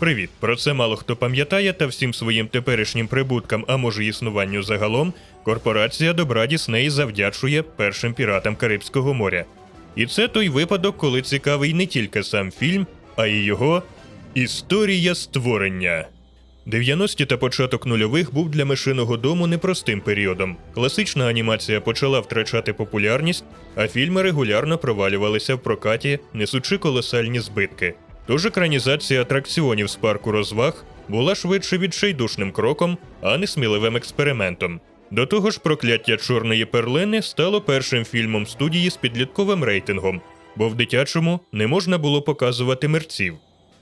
Привіт! Про це мало хто пам'ятає, та всім своїм теперішнім прибуткам, а може існуванню загалом, корпорація добра Дісней завдячує першим піратам Карибського моря. І це той випадок, коли цікавий не тільки сам фільм, а й його історія створення. 90-ті та початок нульових був для мишиного дому непростим періодом. Класична анімація почала втрачати популярність, а фільми регулярно провалювалися в прокаті, несучи колосальні збитки. Тож екранізація атракціонів з парку розваг була швидше відчайдушним кроком, а не сміливим експериментом. До того ж, прокляття чорної перлини стало першим фільмом студії з підлітковим рейтингом, бо в дитячому не можна було показувати мерців.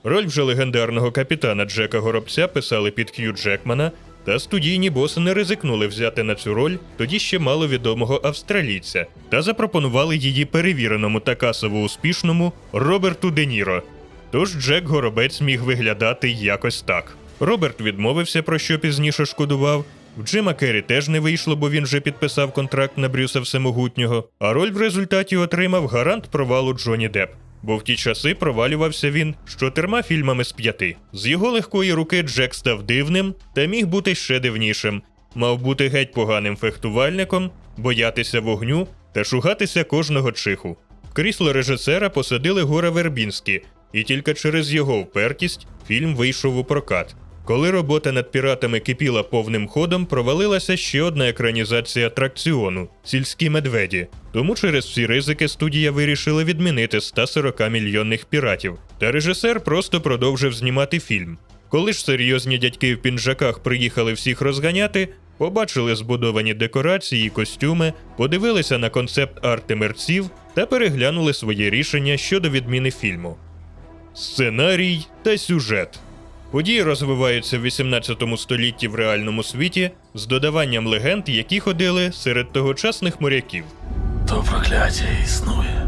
Роль вже легендарного капітана Джека Горобця писали під Хью Джекмана, та студійні боси не ризикнули взяти на цю роль тоді ще маловідомого австралійця та запропонували її перевіреному та касово успішному Роберту Де Ніро. Тож Джек Горобець міг виглядати якось так. Роберт відмовився, про що пізніше шкодував. В Джима Керрі теж не вийшло, бо він вже підписав контракт на Брюса Всемогутнього, а роль в результаті отримав гарант провалу Джонні Депп. Бо в ті часи провалювався він з чотирма фільмами з п'яти. З його легкої руки Джек став дивним та міг бути ще дивнішим. Мав бути геть поганим фехтувальником, боятися вогню та шугатися кожного чиху. В крісло режисера посадили Гора Вербінські, і тільки через його впертість фільм вийшов у прокат. Коли робота над піратами кипіла повним ходом, провалилася ще одна екранізація атракціону сільські медведі. Тому через всі ризики студія вирішила відмінити 140 мільйонних піратів, та режисер просто продовжив знімати фільм. Коли ж серйозні дядьки в піджаках приїхали всіх розганяти, побачили збудовані декорації і костюми, подивилися на концепт арти мерців та переглянули своє рішення щодо відміни фільму. Сценарій та сюжет. Події розвиваються в 18 столітті в реальному світі з додаванням легенд, які ходили серед тогочасних моряків. То прокляття існує.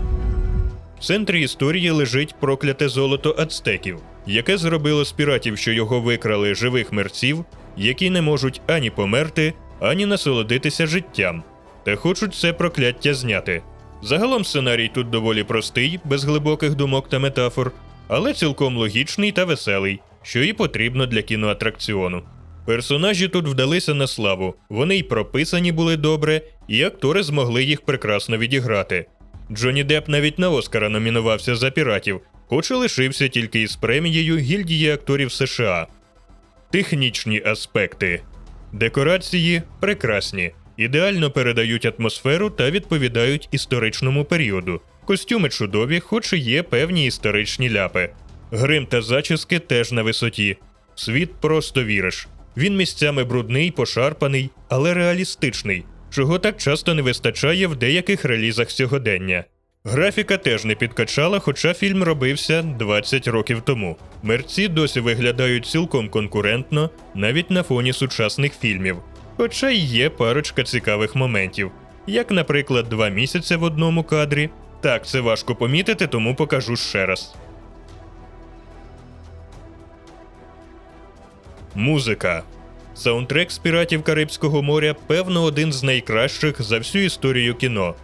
В центрі історії лежить прокляте золото ацтеків, яке зробило з піратів, що його викрали живих мерців, які не можуть ані померти, ані насолодитися життям, та хочуть це прокляття зняти. Загалом сценарій тут доволі простий, без глибоких думок та метафор, але цілком логічний та веселий, що і потрібно для кіноатракціону. Персонажі тут вдалися на славу, вони й прописані були добре, і актори змогли їх прекрасно відіграти. Джонні Депп навіть на Оскара номінувався за піратів, хоч і лишився тільки із премією гільдії акторів США. Технічні аспекти декорації прекрасні, ідеально передають атмосферу та відповідають історичному періоду. Костюми чудові, хоч і є певні історичні ляпи. Грим та зачіски теж на висоті. Світ просто віриш. Він місцями брудний, пошарпаний, але реалістичний, чого так часто не вистачає в деяких релізах сьогодення. Графіка теж не підкачала, хоча фільм робився 20 років тому. Мерці досі виглядають цілком конкурентно, навіть на фоні сучасних фільмів. Хоча й є парочка цікавих моментів, як, наприклад, два місяці в одному кадрі. Так, це важко помітити, тому покажу ще раз. Музика. Саундтрек з піратів Карибського моря, певно, один з найкращих за всю історію кіно.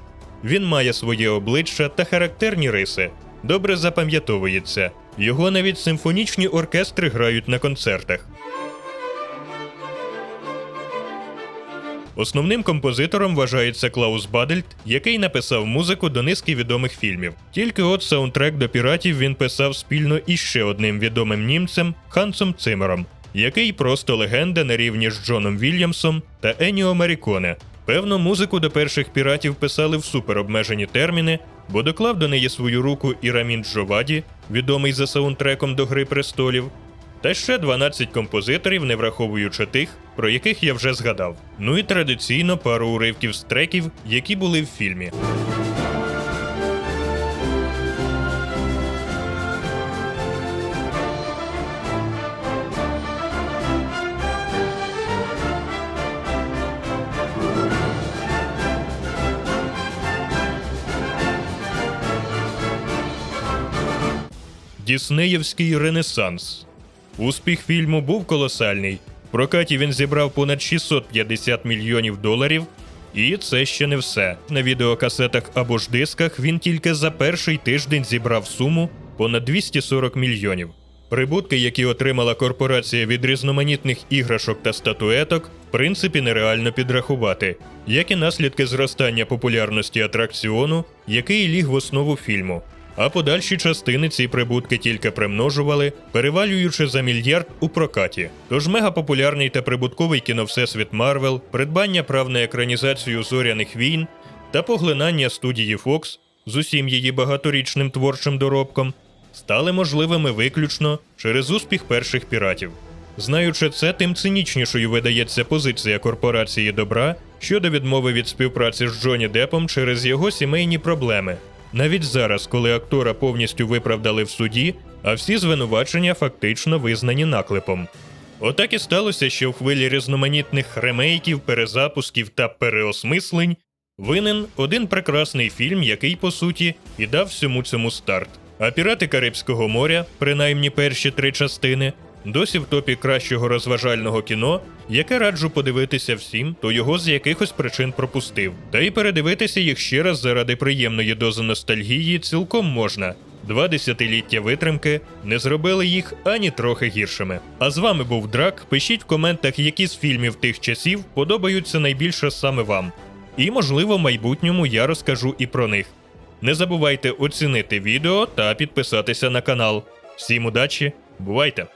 Він має своє обличчя та характерні риси, добре запам'ятовується. Його навіть симфонічні оркестри грають на концертах. Основним композитором вважається Клаус Бадельт, який написав музику до низки відомих фільмів. Тільки от саундтрек до піратів він писав спільно із ще одним відомим німцем Хансом Цимером, який просто легенда на рівні з Джоном Вільямсом та Еніо Маріконе. Певно, музику до перших піратів писали в суперобмежені терміни, бо доклав до неї свою руку і Рамін Джоваді, відомий за саундтреком до Гри престолів, та ще 12 композиторів, не враховуючи тих, про яких я вже згадав. Ну і традиційно пару уривків з треків, які були в фільмі. Діснеївський Ренесанс. Успіх фільму був колосальний. В прокаті він зібрав понад 650 мільйонів доларів. І це ще не все. На відеокасетах або ж дисках він тільки за перший тиждень зібрав суму понад 240 мільйонів. Прибутки, які отримала корпорація від різноманітних іграшок та статуеток, в принципі нереально підрахувати, як і наслідки зростання популярності атракціону, який ліг в основу фільму. А подальші частини ці прибутки тільки примножували, перевалюючи за мільярд у прокаті. Тож мегапопулярний та прибутковий кіновсесвіт Марвел, придбання прав на екранізацію зоряних війн та поглинання студії Fox з усім її багаторічним творчим доробком стали можливими виключно через успіх перших піратів. Знаючи це, тим цинічнішою видається позиція корпорації добра щодо відмови від співпраці з Джоні Депом через його сімейні проблеми. Навіть зараз, коли актора повністю виправдали в суді, а всі звинувачення фактично визнані наклепом. Отак і сталося, що в хвилі різноманітних ремейків, перезапусків та переосмислень винен один прекрасний фільм, який по суті і дав всьому цьому старт. А пірати Карибського моря, принаймні перші три частини, досі в топі кращого розважального кіно, яке раджу подивитися всім, хто його з якихось причин пропустив. Та й передивитися їх ще раз заради приємної дози ностальгії цілком можна. Два десятиліття витримки не зробили їх ані трохи гіршими. А з вами був Драк. Пишіть в коментах, які з фільмів тих часів подобаються найбільше саме вам. І, можливо, в майбутньому я розкажу і про них. Не забувайте оцінити відео та підписатися на канал. Всім удачі, бувайте!